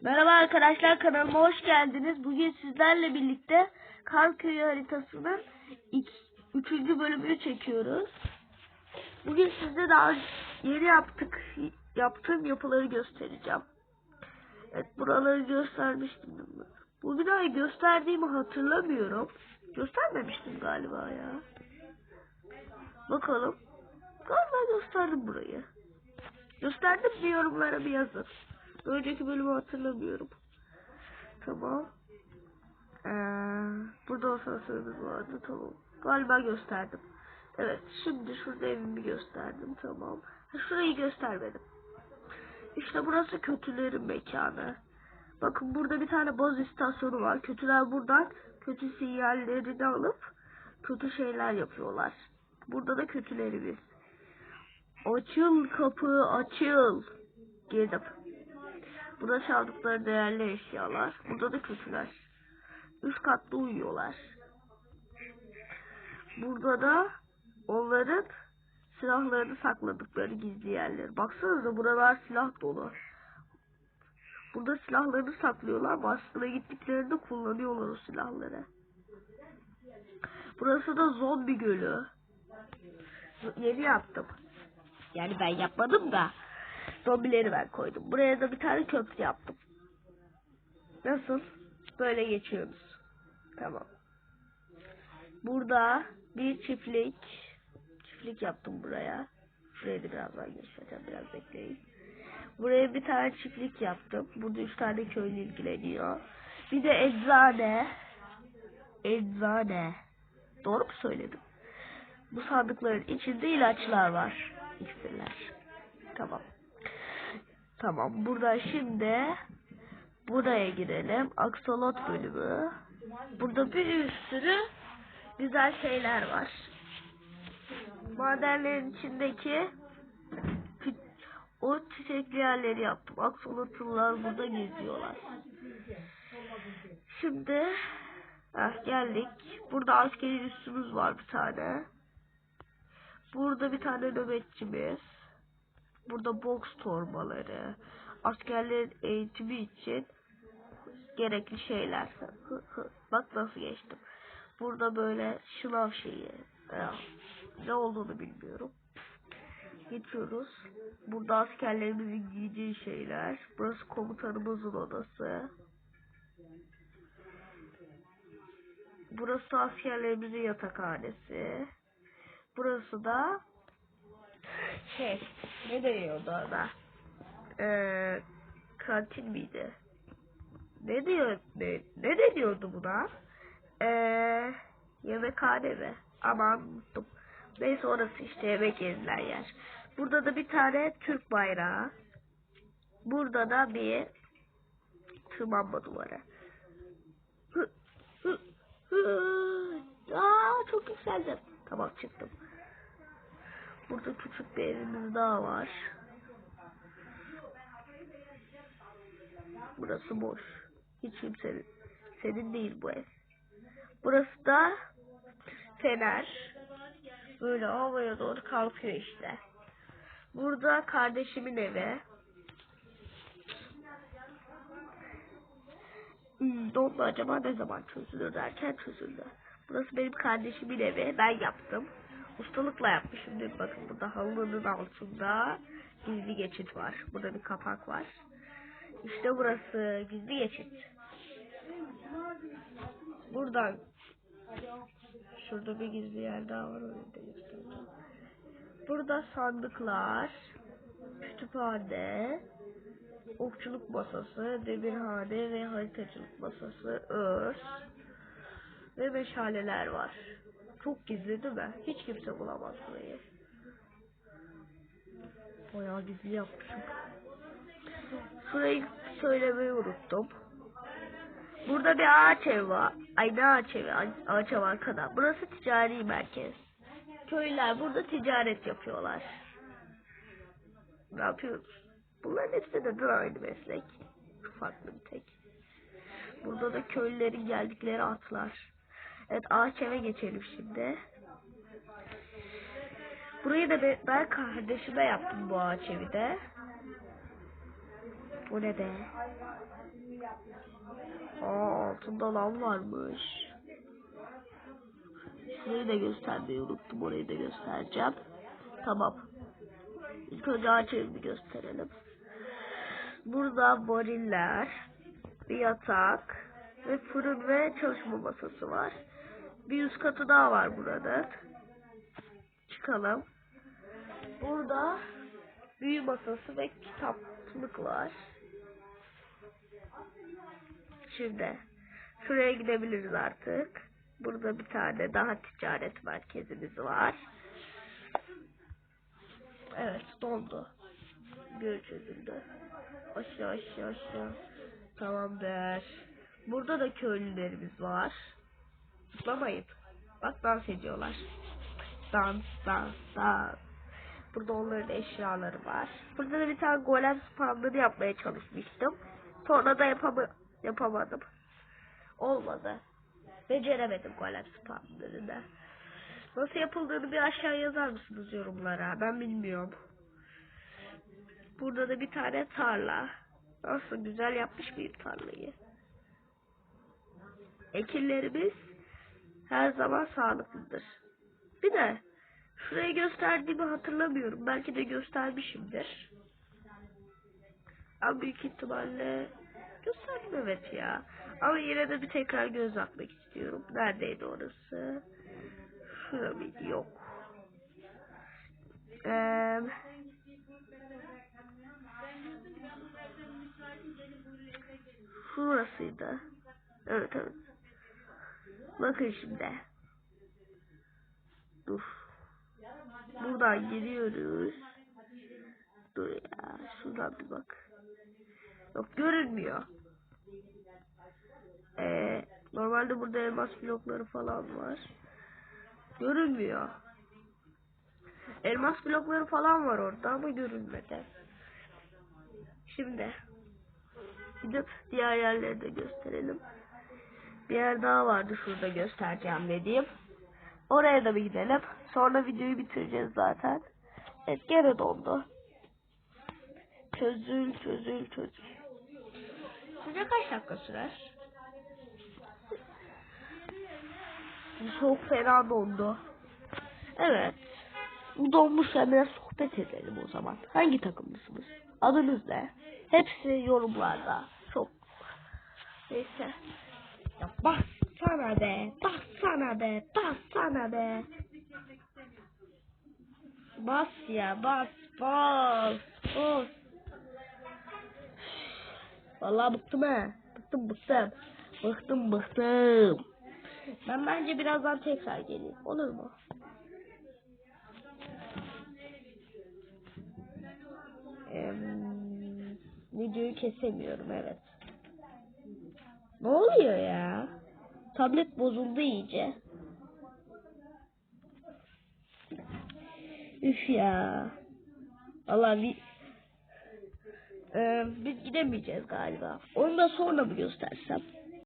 Merhaba arkadaşlar kanalıma hoş geldiniz. Bugün sizlerle birlikte Karköy haritasının ilk, üçüncü bölümünü çekiyoruz. Bugün size daha yeni yaptık yaptığım yapıları göstereceğim. Evet buraları göstermiştim. Bu binayı gösterdiğimi hatırlamıyorum. Göstermemiştim galiba ya. Bakalım. Galiba gösterdim burayı. Gösterdim mi yorumlara bir yazın. Önceki bölümü hatırlamıyorum. Tamam. Ee, burada asansörümüz vardı. Tamam. Galiba gösterdim. Evet. Şimdi şurada evimi gösterdim. Tamam. Şurayı göstermedim. İşte burası kötülerin mekanı. Bakın burada bir tane baz istasyonu var. Kötüler buradan kötü sinyallerini alıp kötü şeyler yapıyorlar. Burada da kötülerimiz. Açıl kapı açıl. Girdim. Burada çaldıkları değerli eşyalar. Burada da kötüler. Üst katta uyuyorlar. Burada da onların silahlarını sakladıkları gizli yerler. Baksanıza buralar silah dolu. Burada silahlarını saklıyorlar. Baskına gittiklerinde kullanıyorlar o silahları. Burası da zombi gölü. Yeni yaptım. Yani ben yapmadım da zombileri ben koydum. Buraya da bir tane köprü yaptım. Nasıl? Böyle geçiyoruz. Tamam. Burada bir çiftlik çiftlik yaptım buraya. Şurayı da birazdan göstereceğim. Biraz bekleyin. Buraya bir tane çiftlik yaptım. Burada üç tane köylü ilgileniyor. Bir de eczane. Eczane. Doğru mu söyledim? Bu sandıkların içinde ilaçlar var. İksirler. Tamam. Tamam. Burada şimdi buraya girelim. Aksolot bölümü. Burada bir sürü güzel şeyler var. Madenlerin içindeki o çiçekli yerleri yaptım. Aksolotlular burada geziyorlar. Şimdi heh, geldik. Burada askeri üssümüz var bir tane. Burada bir tane nöbetçimiz. Burada boks torbaları. Askerlerin eğitimi için gerekli şeyler. Bak nasıl geçtim. Burada böyle şınav şeyi. Ya, ne olduğunu bilmiyorum. Geçiyoruz. Burada askerlerimizin giyeceği şeyler. Burası komutanımızın odası. Burası askerlerimizin yatakhanesi. Burası da şey ne deniyordu ona? Ee, kantin miydi? Ne diyor ne, ne deniyordu buna? Ee, yemekhane mi? Aman unuttum. Neyse orası işte yemek yenilen yer. Burada da bir tane Türk bayrağı. Burada da bir tırmanma duvarı. Hı, hı, hı. Aa, çok yükseldim. Tamam çıktım. Burada küçük bir evimiz daha var. Burası boş. Hiç kimsenin. Senin değil bu ev. Burası da fener. Böyle havaya doğru kalkıyor işte. Burada kardeşimin evi. Hmm, donma acaba ne zaman çözülür derken çözüldü. Burası benim kardeşimin evi. Ben yaptım. Ustalıkla yapmışım. Dün bakın burada halının altında gizli geçit var. Burada bir kapak var. İşte burası gizli geçit. Buradan şurada bir gizli yer daha var. Burada sandıklar, kütüphane, okçuluk masası, demirhane ve haritacılık masası, örs ve meşaleler var. Çok gizli değil mi? Hiç kimse bulamaz burayı. Bayağı gizli yapmışım. Şurayı söylemeyi unuttum. Burada bir ağaç evi var. Ay ne ağaç evi? Ağaç evi arkada. Burası ticari merkez. Köylüler burada ticaret yapıyorlar. Ne yapıyoruz? Bunların hepsi de aynı meslek. Farklı bir tek. Burada da köylülerin geldikleri atlar. Evet ağaç eve geçelim şimdi. Burayı da be- ben kardeşime yaptım bu ağaç evi de. Bu ne be? Aa altında lan varmış. Şurayı da göstermeyi unuttum. Orayı da göstereceğim. Tamam. İlk önce ağaç evini gösterelim. Burada variller, bir yatak ve fırın ve çalışma masası var. Bir üst katı daha var burada. Çıkalım. Burada büyü masası ve kitaplık var. Şimdi şuraya gidebiliriz artık. Burada bir tane daha ticaret merkezimiz var. Evet doldu. Göl çözüldü. Aşağı aşağı aşağı. Tamamdır. Burada da köylülerimiz var. Zıplamayın. Bak dans ediyorlar. Dans dans dans. Burada onların eşyaları var. Burada da bir tane golem spamları yapmaya çalışmıştım. Sonra da yapama yapamadım. Olmadı. Beceremedim golem spamlarını. Nasıl yapıldığını bir aşağı yazar mısınız yorumlara? Ben bilmiyorum. Burada da bir tane tarla. Nasıl güzel yapmış mıyım tarlayı? Ekinlerimiz her zaman sağlıklıdır. Bir de şurayı gösterdiğimi hatırlamıyorum. Belki de göstermişimdir. Ama büyük ihtimalle gösterdim evet ya. Ama yine de bir tekrar göz atmak istiyorum. Neredeydi orası? Şura mıydı? Yok. Eee... Şurasıydı. Evet evet. Bakın şimdi. Dur. Buradan giriyoruz. Dur ya. Şuradan bir bak. Yok görünmüyor. Ee, normalde burada elmas blokları falan var. Görünmüyor. Elmas blokları falan var orada ama görünmedi. Şimdi gidip diğer yerleri de gösterelim. Bir yer daha vardı şurada göstereceğim dediğim. Oraya da bir gidelim. Sonra videoyu bitireceğiz zaten. Evet gene dondu. Çözül çözül çözül. Size kaç dakika sürer? Çok fena dondu. Evet. Bu donmuşken biraz sohbet edelim o zaman. Hangi takımlısınız? Adınız ne? Hepsi yorumlarda. Çok. Neyse. Ya bas sana be. Bas sana be. Bas sana be. Bas ya bas bas bas. Vallahi bıktım ha. Bıktım bıktım. Bıktım bıktım. Ben bence birazdan tekrar geleyim. Olur mu? Em, videoyu kesemiyorum evet. Ne oluyor ya? Tablet bozuldu iyice. Üf ya. Allah bir Ee, biz gidemeyeceğiz galiba. Onu da sonra mı göstersem?